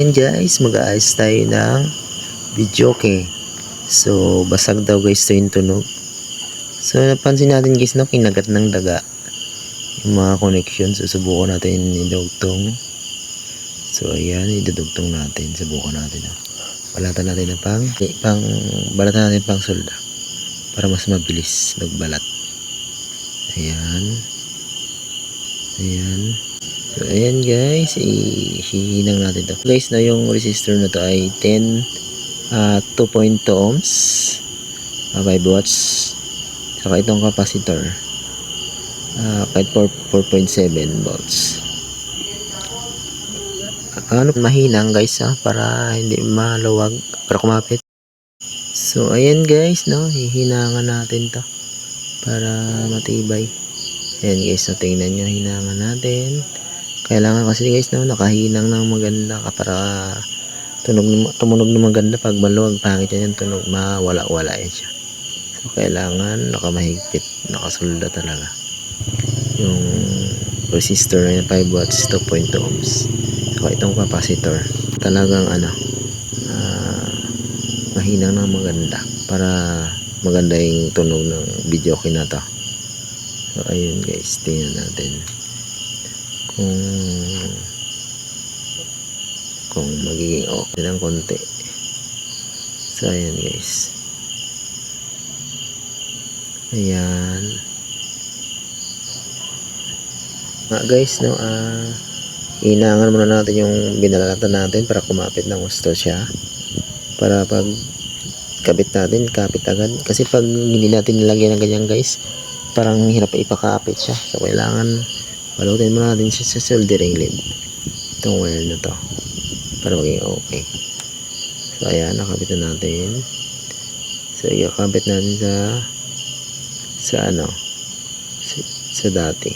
And guys, mag-aayos tayo ng video okay. So, basag daw guys to yung tunog. So, napansin natin guys no, kinagat ng daga. Yung mga connection. So, subukan natin idugtong. So, ayan, idudugtong natin. Subukan natin. No. Balatan natin ng pang, eh, pang, balatan natin pang solda. Para mas mabilis magbalat. Ayan. Ayan. So, ayan guys, ihihinang natin to. Guys, na yung resistor na to ay 10, ah 2.2 ohms, uh, 5 watts, saka itong capacitor, ah kahit 4 4.7 volts. Ah, Ano, mahinang guys ha, para hindi maluwag, para kumapit. So, ayan guys, no, hihinangan natin to para matibay. Ayan guys, so tingnan nyo, hinangan natin. Kailangan kasi guys, no, nakahinang ng maganda ka para tunog, tumunog ng maganda. Pag maluwag, pangit yan yung tunog, mawala-wala yan siya. So, kailangan nakamahigpit, nakasulda talaga. Yung resistor na yun, 5 watts, 2.2 ohms. Saka itong capacitor, talagang ano, ah, mahinang ng maganda para maganda yung tunog ng video okay na to. So, ayun guys, tingnan natin kung kung magiging okay ng konti. So, ayan guys. Ayan. Nga guys, no, ah, inangan muna natin yung binalatan natin para kumapit ng gusto siya. Para pag kabit natin, kapit agad. Kasi pag hindi natin nilagyan ng ganyan guys, parang hirap ipakapit siya. So, kailangan balutin muna natin siya sa soldering lead. Itong wire na to. Para maging okay. So, ayan, nakabit na natin. So, ikakabit natin sa sa ano sa, sa dati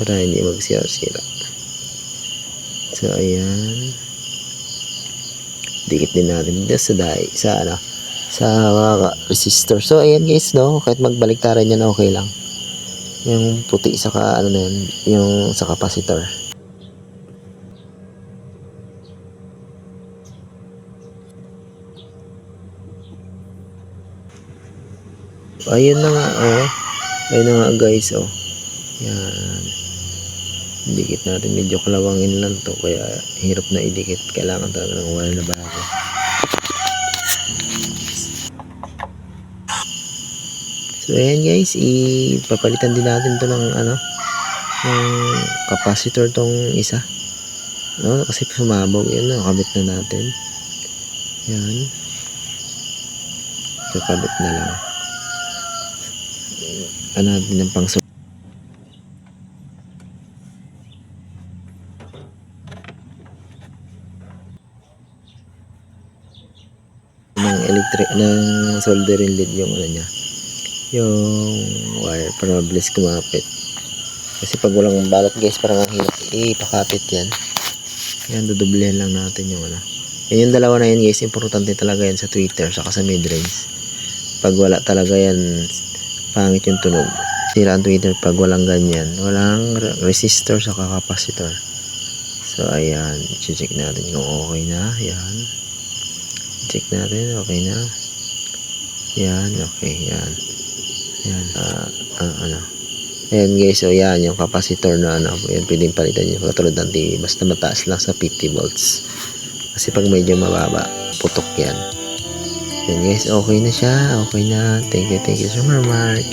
para hindi magsira-sira. So, ayan. Dikit din natin dito sa dai, sa ano, sa mga resistor. So, ayan guys, no, kahit magbaliktaran yan, okay lang. Yung puti sa ka, ano na yun, yung sa capacitor. Ayun na nga, oh. Ayun na nga guys, oh. Yan. Dikit natin, medyo kalawangin lang to, kaya hirap na idikit. Kailangan talaga ng wire na bago. So, ayan guys, ipapalitan din natin to ng ano, ng capacitor tong isa. No, kasi sumabog yun, nakabit na natin. Yan. Kakabit na lang. Ano natin ng pang ng electric ng soldering lead yung ano niya yung wire para mabilis kumapit. Kasi pag walang balot guys parang ang hirap ipakapit yan. Yan dudublehan lang natin yung ano. Yan yung dalawa na yan guys. Importante talaga yan sa twitter saka sa midrange. Pag wala talaga yan pangit yung tunog. Sira ang twitter pag walang ganyan. Walang re- resistor saka capacitor. So ayan. Check natin kung okay na. Yan check natin. Okay na. Yan okay. Yan yan. Uh, uh, ano. Ayan guys, so yan yung capacitor na ano, yan pwedeng palitan nyo katulad ng TV. Basta mataas lang sa 50 volts. Kasi pag medyo mababa, putok yan. Yan guys, okay na siya. Okay na. Thank you, thank you so much, Mark.